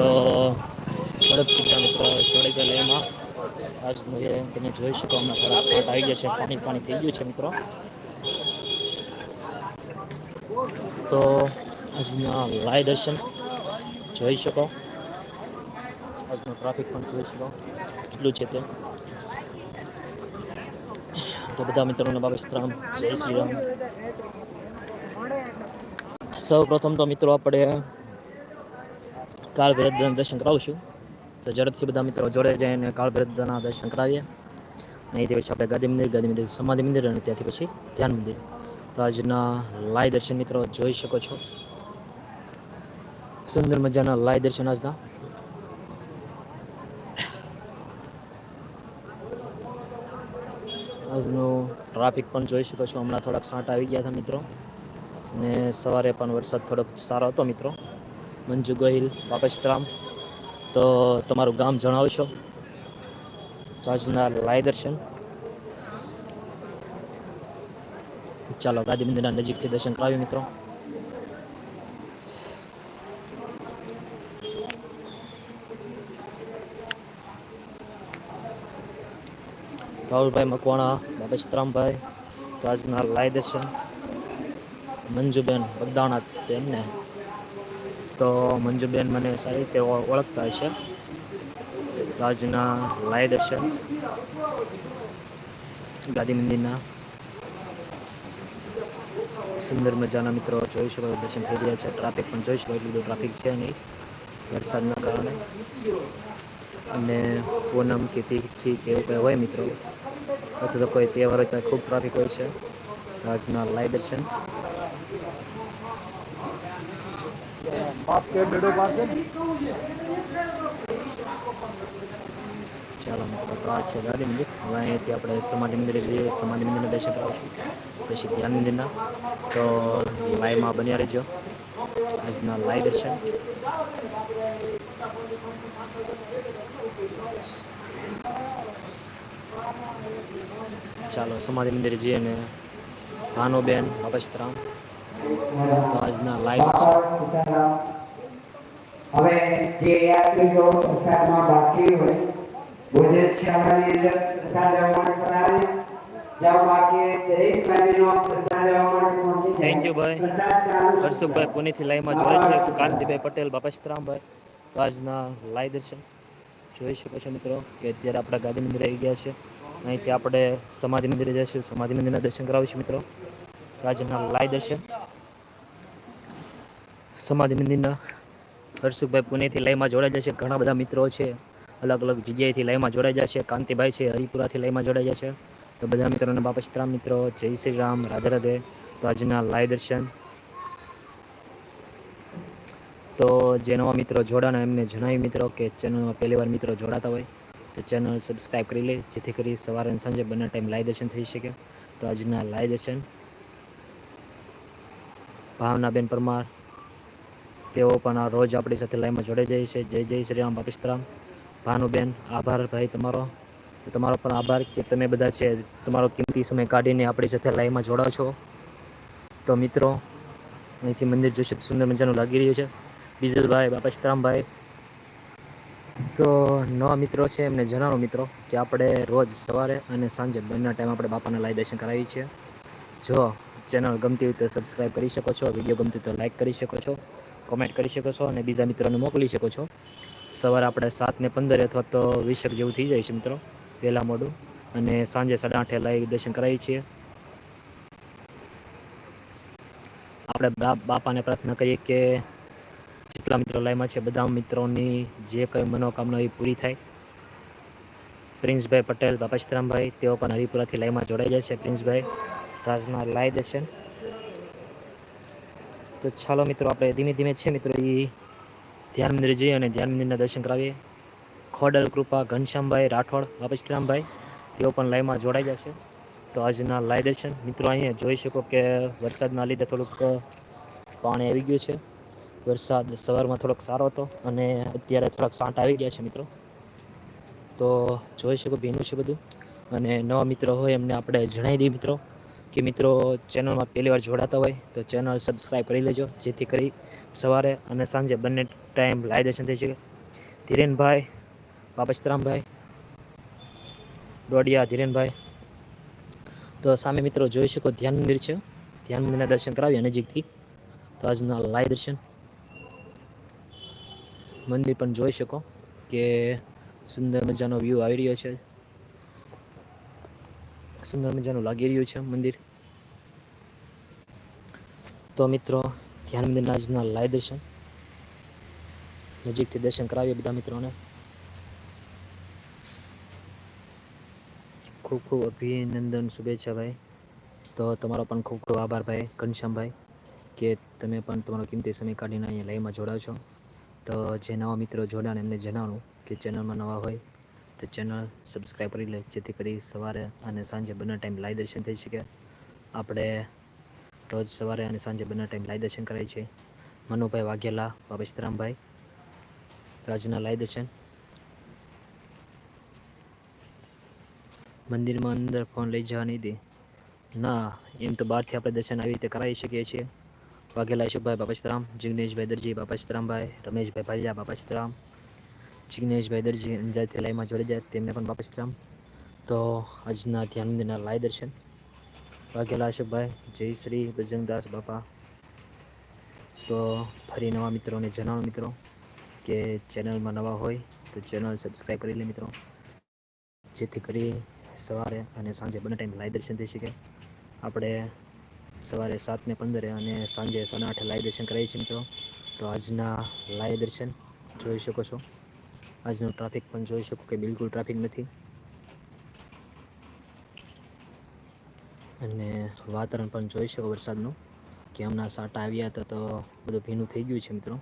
તો ઝડપ મિત્રો જોડે છે એમાં આજ તમે જોઈ શકો અમે ખરાબ છાંટ આવી ગયા છે, પાણી પાણી થઈ ગયું છે મિત્રો. તો આજના લાઈવ દર્શન જોઈ શકો. આજનો ટ્રાફિક પણ જોઈ શકો. કેટલું છે તે? તો બધા મિત્રોને બાબતરામ જય શ્રી રામ સૌ પ્રથમ તો મિત્રો આપણે કાળ ભૈરવ દર્શન કરાવશું તો ઝડપથી બધા મિત્રો જોડે જઈને કાળ ભૈરવના દર્શન કરાવીએ. અહીંથી પછી આપણે ગાંધી મંદિર ગાંધી મંદિર, સમાધિ મંદિર અને ત્યાંથી પછી ધ્યાન મંદિર. તો આજના લાઈ દર્શન મિત્રો જોઈ શકો છો. સુંદર મજાના લાય દર્શન આજના. આજનું ટ્રાફિક પણ જોઈ શકો છો. હમણાં થોડાક સાંટ આવી ગયા હતા મિત્રો. અને સવારે પણ વરસાદ થોડોક સારો હતો મિત્રો. મંજુ ગોહિલ બાપસ્તરામ તો તમારું ગામ જણાવશો? આજના લાય દર્શન. ચાલો ગાંધી મંદિરના નજીકથી દર્શન કરાવ્યું મિત્રો. રાહુલભાઈ મકવાણા બાબેશરામભાઈ રાજના લાય દર્શન. મંજુબેન બગદાણા તેમને તો મંજુબેન મને સારી રીતે ઓળખતા હશે. આજના લાય દર્શન ગાંધી મંદિરના. સુંદર મજાના મિત્રો જોઈ શકો દર્શન થઈ રહ્યા છે. ટ્રાફિક પણ જોઈ શકો એટલું બધું ટ્રાફિક છે નહીં. વરસાદના કારણે. અને પૂનમ કે તિથિ કે એવું કંઈ હોય મિત્રો. અથવા તો કોઈ તહેવાર હોય ત્યાં ખૂબ ટ્રાફિક હોય છે. આજના લાઈવ દર્શન. ચાલો મિત્રો તો આ છે ગાંધી મંદિર હવે અહીંયાથી આપણે સમાધિ મંદિરે જઈએ સમાધિ મંદિરના દર્શન કરાવશું પછી ધ્યાન મંદિરના તો લાઈવમાં બન્યા રહેજો આજના લાઈવ દર્શન ચાલો સમાધિ મંદિર જઈએ ને ભાનુબેન અપસ્તરામ આજના લાઈવ હવે જે યાત્રીઓ પ્રસાદમાં બાકી હોય ભોજન શાળાની અંદર પ્રસાદ લેવા માટે પધારે જાઓ બાકી દરેક બહેનો પ્રસાદ લેવા માટે પહોંચી થેન્ક યુ ભાઈ. હર્ષુભાઈ પુનેથી લાઈવમાં જોડે છે. કાંતિભાઈ પટેલ બાપસ્તરામભાઈ આજના લાઈવ દર્શન. જોઈ શકો છો મિત્રો કે અત્યારે આપણા ગાંધી મંદિર આવી ગયા છે. અહીંથી આપણે સમાધિ મંદિરે જઈશું. સમાધિ મંદિરના દર્શન કરાવીશું મિત્રો. રાજના લાય દર્શન. સમાધિ મંદિરના હર્ષુભાઈ પુણેથી લાઈમાં જોડાઈ જશે. ઘણા બધા મિત્રો છે, અલગ અલગ જગ્યાએથી લાઈમાં જોડાઈ જશે. કાંતિભાઈ છે, હરિપુરાથી લાઈમાં જોડાઈ જશે. તો બધા મિત્રોને બાપા મિત્રો, જય શ્રી રામ, રાધે રાધે. તો આજના લાય દર્શન. તો જે નવા મિત્રો જોડાના, એમને જણાવી મિત્રો કે ચેનલમાં પહેલી વાર મિત્રો જોડાતા હોય, તો ચેનલ સબસ્ક્રાઈબ કરી લે, જેથી કરી સવારે અને સાંજે બંને ટાઈમ લાઈ દર્શન થઈ શકે. તો આજના લાય દર્શન. ભાવનાબેન પરમાર તેઓ પણ આ રોજ આપણી સાથે લાઈનમાં જોડાઈ જાય છે. જય જય શ્રી રામ પાકિસ્તાન ભાનુબેન, આભાર ભાઈ તમારો. તમારો પણ આભાર કે તમે બધા છે, તમારો કિંમતી સમય કાઢીને આપણી સાથે લાઈવમાં જોડાઓ છો. તો મિત્રો, અહીંથી મંદિર જોશે સુંદર મજાનું લાગી રહ્યું છે. બીજુભાઈ બાપસ્તરામભાઈ તો નવા મિત્રો છે, એમને જણાવો મિત્રો, કે આપણે રોજ સવારે અને સાંજે બંને ટાઈમ આપણે બાપાના લાઈ દર્શન કરાવીએ છીએ. જો ચેનલ ગમતી હોય તો સબસ્ક્રાઈબ કરી શકો છો વીડિયો ગમતી તો લાઈક કરી શકો છો. કોમેન્ટ કરી શકો છો અને બીજા મિત્રોને મોકલી શકો છો. સવારે આપણે સાત ને પંદર અથવા તો વીસક જેવું થઈ જાય છે મિત્રો વહેલા મોડું. અને સાંજે સાડા આઠે લાઈવ દર્શન કરાવીએ છીએ. આપણે બાપાને પ્રાર્થના કરીએ કે જેટલા મિત્રો લાઈવમાં છે બધા મિત્રોની જે કંઈ મનોકામના એ પૂરી થાય. પ્રિન્સભાઈ પટેલ, બાપા ચિત્રામભાઈ તેઓ પણ હરિપુરાથી લાઈવમાં જોડાઈ જાય છે. પ્રિન્સભાઈ તાજના લાઈ દેશે તો ચાલો મિત્રો, આપણે ધીમે ધીમે છે મિત્રો એ ધ્યાન મંદિર જઈએ અને ધ્યાન મંદિરના દર્શન કરાવીએ. ખોડલ કૃપા ઘનશ્યામભાઈ રાઠોડ બાપશ્રામભાઈ તેઓ પણ લાઈવમાં જોડાઈ જશે તો આજના લાઈ દર્શન, મિત્રો, અહીંયા જોઈ શકો કે વરસાદના લીધે થોડુંક પાણી આવી ગયું છે. વરસાદ સવારમાં થોડોક સારો હતો અને અત્યારે થોડાક સાંટ આવી ગયા છે મિત્રો. તો જોઈ શકો, ભીનું છે બધું. અને નવા મિત્રો હોય એમને આપણે જણાવી દઈએ મિત્રો. કે મિત્રો ચેનલમાં પહેલી વાર જોડાતા હોય તો ચેનલ સબસ્ક્રાઈબ કરી લેજો, જેથી કરી સવારે અને સાંજે બંને ટાઈમ લાઈવ દર્શન થઈ શકે. ધીરેનભાઈ બાપચરામભાઈ ડોડિયા ધીરેનભાઈ. તો સામે મિત્રો જોઈ શકો ધ્યાન મંદિર છે. ધ્યાન મંદિરના દર્શન કરાવીએ નજીકથી. તો આજના લાઈવ દર્શન. મંદિર પણ જોઈ શકો કે સુંદર મજાનો વ્યૂ આવી રહ્યો છે. સુંદર મજાનું લાગી રહ્યું છે મંદિર. તો મિત્રો, ધ્યાન મંદિરના આજના લાય દર્શન. નજીકથી દર્શન કરાવીએ બધા મિત્રોને. ખૂબ ખૂબ અભિનંદન, શુભેચ્છા ભાઈ. તો તમારો પણ ખૂબ ખૂબ આભાર ભાઈ, ઘનશ્યામભાઈ, કે તમે પણ તમારો કિંમતી સમય કાઢીને અહીંયા લાઈવમાં જોડાવ છો. તો જે નવા મિત્રો જોડાણ એમને જણાવું કે ચેનલમાં નવા હોય તો ચેનલ સબસ્ક્રાઈબ કરી લે, જેથી કરી સવારે અને સાંજે બંને ટાઈમ લાઈવ દર્શન થઈ શકે. આપણે રોજ સવારે અને સાંજે બંને ટાઈમ લાઈવ દર્શન કરાય છે. મનુભાઈ વાઘેલા બાબેશરામભાઈ રાજના લાઈવ દર્શન. મંદિરમાં અંદર ફોન લઈ જવા નહીં ના, એમ તો બહારથી આપણે દર્શન આવી રીતે કરાવી શકીએ છીએ. વાઘેલા યશુભાઈ બાપચરામ જિગ્નેશભાઈ દરજી બાપાશ્રામભાઈ રમેશભાઈ ભાલિયા બાપચરામ જિગ્નેશભાઈ દરજી અંજારથી લાઈવમાં જોડી જાય, તેમને પણ બાપચરામ તો આજના ધ્યાન મંદિરના લાય દર્શન. વાઘેલા અશોકભાઈ, જય શ્રી બજરંગદાસ બાપા. તો ફરી નવા મિત્રોને જણાવો મિત્રો કે ચેનલમાં નવા હોય તો ચેનલ સબસ્ક્રાઈબ કરી લે મિત્રો. જેથી કરી સવારે અને સાંજે બંને ટાઈમ લાય દર્શન થઈ શકે. આપણે સવારે સાતને પંદરે અને સાંજે સાડા આઠે લાય દર્શન કરાવીએ છીએ મિત્રો. તો આજના લાય દર્શન જોઈ શકો છો. આજનું ટ્રાફિક પણ જોઈ શકો કે બિલકુલ ટ્રાફિક નથી. અને વાતાવરણ પણ જોઈ શકો વરસાદનું. કે હમણાં સાટા આવ્યા હતા તો બધું ભીનું થઈ ગયું છે મિત્રો.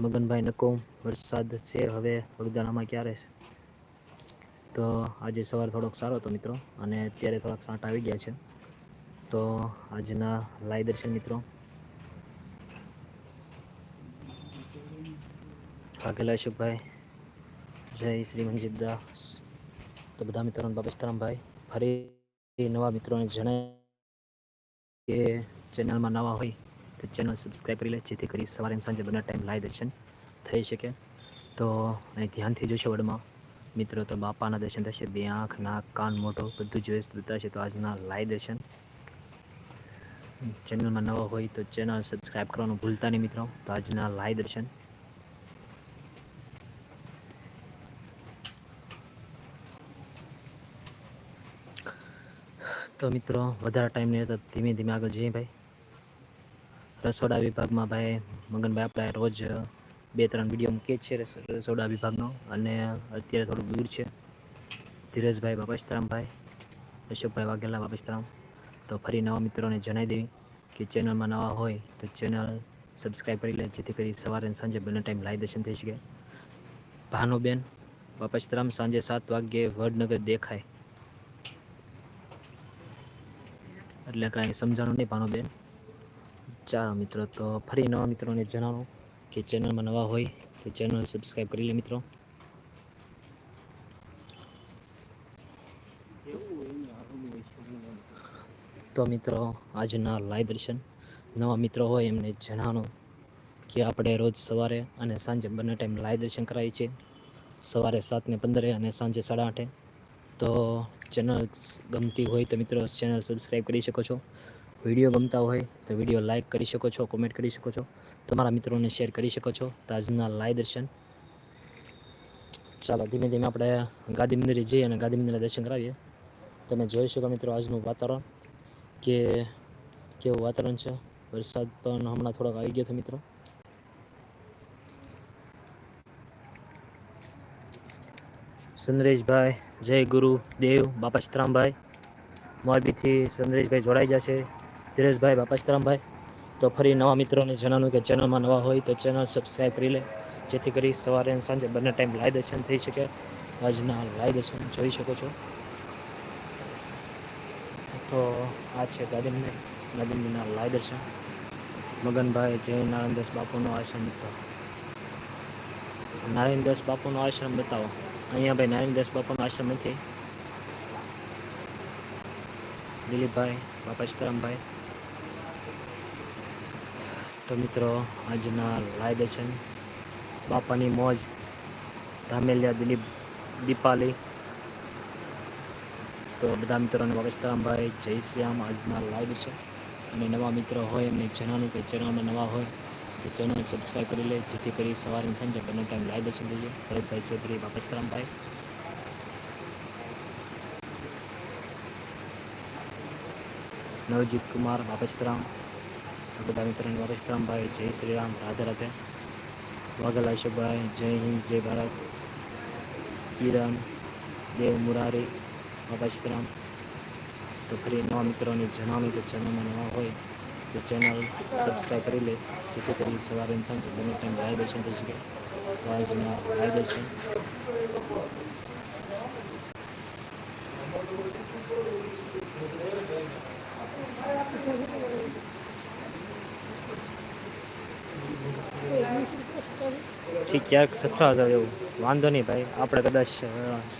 મગનભાઈ નકો વરસાદ છે, હવે વગદાણામાં ક્યારે છે? તો આજે સવાર થોડોક સારો હતો મિત્રો, અને અત્યારે થોડાક સાંટા આવી ગયા છે. તો આજના લાય દર્શન મિત્રો વાઘેલા અશોકભાઈ જય શ્રી મંજીતદાસ તો બધા મિત્રોને બાબેશરામભાઈ ફરી નવા મિત્રોને જણાય કે ચેનલમાં નવા હોય તો ચેનલ સબસ્ક્રાઈબ કરી લે, જેથી કરી સવારે સાંજે બંને ટાઈમ લાઈવ દર્શન થઈ શકે. તો અહીં ધ્યાનથી જોશો વડમાં. મિત્રો, તો બાપાના દર્શન થશે, બે આંખ, નાક, કાન, મોઢો, બધું જ વ્યવસ્થિત થશે તો આજના લાઈવ દર્શન. ચેનલમાં નવા હોય તો ચેનલ સબસ્ક્રાઈબ કરવાનું ભૂલતા નહીં મિત્રો. તો આજના લાઈવ દર્શન. તો મિત્રો, વધારે ટાઈમ નહીં તો ધીમે ધીમે આગળ જઈએ ભાઈ. રસોડા વિભાગમાં ભાઈ, મગનભાઈ આપણે રોજ બે ત્રણ વીડિયો મૂકીએ છીએ રસોડા વિભાગનો. અને અત્યારે થોડું દૂર છે. ધીરજભાઈ બાપસ્તરામભાઈ અશોકભાઈ વાઘેલા બાપસ્તરામ. તો ફરી નવા મિત્રોને જણાવી દેવી કે ચેનલમાં નવા હોય તો ચેનલ સબસ્ક્રાઈબ કરી લે, જેથી કરી સવારે સાંજે બંને ટાઈમ લાઈવ દર્શન થઈ શકે. ભાનુબેન બાપસ્તરામ સાંજે સાત વાગ્યે વડનગર દેખાય. એટલે કાંઈ સમજાણું નહીં ભાનુબેન ચાલો મિત્રો, તો ફરી નવા મિત્રોને જણાવો કે ચેનલમાં નવા હોય તો ચેનલ સબસ્ક્રાઈબ કરી લે મિત્રો. તો મિત્રો, આજના લાઈવ દર્શન. નવા મિત્રો હોય એમને જણાવો કે આપણે રોજ સવારે અને સાંજે બંને ટાઈમ લાઈવ દર્શન કરાવીએ છીએ. સવારે સાતને પંદરે અને સાંજે સાડા આઠે. તો ચેનલ ગમતી હોય તો મિત્રો ચેનલ સબસ્ક્રાઈબ કરી શકો છો. વીડિયો ગમતા હોય તો વીડિયો લાઇક કરી શકો છો કોમેન્ટ કરી શકો છો. તમારા મિત્રોને શેર કરી શકો છો. તાજના લાય દર્શન. ચાલો, ધીમે ધીમે આપણે ગાંધી મંદિરે જઈએ અને ગાંધી મંદિરના દર્શન કરાવીએ. તમે જોઈ શકો મિત્રો આજનું વાતાવરણ કે કેવું વાતાવરણ છે? વરસાદ પણ હમણાં થોડોક આવી ગયો છે મિત્રો. સંદ્રેશભાઈ જય ગુરુ, દેવ, બાપા સીતરામભાઈ. મોરબીથી સંદ્રેશભાઈ જોડાઈ જશે. ધીરેશભાઈ બાપા સીતરામભાઈ. તો ફરી નવા મિત્રોને જણાવું કે ચેનલમાં નવા હોય તો ચેનલ સબસ્ક્રાઈબ કરી લે, જેથી કરી સવારે અને સાંજે બંને ટાઈમ લાઈવ દર્શન થઈ શકે. આજના લાઈવ દર્શન જોઈ શકો છો. તો આ છે ગાંધીનગર, ગાંધીનગરના લાઈવ દર્શન. મગનભાઈ, જય નારાયણદાસ બાપુનો આશ્રમ બતાવો. નારાયણદાસ બાપુનો આશ્રમ બતાવો. અહીંયા ભાઈ નારાયણદાસ બાપુનો આશ્રમ નથી. દિલીપભાઈ, બાપા સીતારામભાઈ. તો મિત્રો, આજના લાઈવ દર્શન બાપાની મોજ, ધામેલિયા, દિલીપ, દીપાલી. તો બધા મિત્રોને વગસ્તારામભાઈ જય શ્રી રામ, આજના લાઈવ દર્શન અને નવા મિત્રો હોય એમને જણાવું કે ચેનલમાં નવા હોય તો ચેનલ સબસ્ક્રાઈબ કરી લે, જેથી કરી સવારે સાંજે બંને ટાઈમ લાઈવ દર્શન થઈ જાય ભરતભાઈ ચૌધરી બાપસરામભાઈ નવજીત કુમાર બાપસરામ બધા મિત્રોને બાપસરામભાઈ જય શ્રી રામ રાધે રાધે. વાઘલ અશોકભાઈ જય હિન્દ, જય ભારત. કિરણ, દેવ મુરારી બાપસરામ તો ફરી નવા મિત્રોને જણાવ્યું કે ચેનલમાં નવા હોય તો ચેનલ સબસ્ક્રાઈબ કરી લે, જેથી કરી સવારે સાંજે બંને ટાઈમ લાઈવ દર્શન થઈ શકે. તો આજના લાઈવ દર્શન ઠીક, ક્યાંક સતરા હજાર એવું. વાંધો નહીં ભાઈ. આપણે કદાચ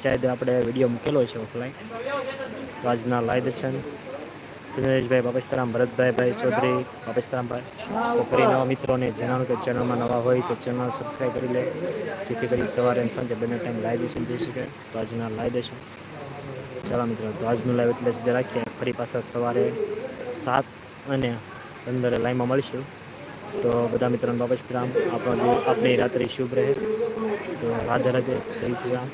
શાયદ આપણે વીડિયો મૂકેલો છે ઓફલાઈન તો આજના લાઈવ દર્શન સુરેશભાઈ બાપસ્તરામ ભરતભાઈ ભાઈ ચૌધરી બાપસ્તરામભાઈ છોકરી નવા મિત્રોને જણાવું કે ચેનલમાં નવા હોય તો ચેનલ સબસ્ક્રાઈબ કરી લે જેથી કરી સવારે અને સાંજે બંને ટાઈમ લાઈવ દર્શન થઈ શકે તો આજના લાઈવ દર્શન ચાલો મિત્રો તો આજનું લાઈવ એટલે સુધી રાખીએ ફરી પાછા સવારે સાત અને પંદરે લાઈવમાં મળીશું તો બધા મિત્રોને બાપસ્તરામ આપણો દિવસ આપણી રાત્રિ શુભ રહે તો રાધે રાધે જય શ્રી રામ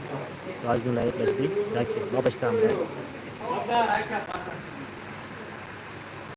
તો આજનું લાઈવ સુધી રાખીએ બાપસ્તરામ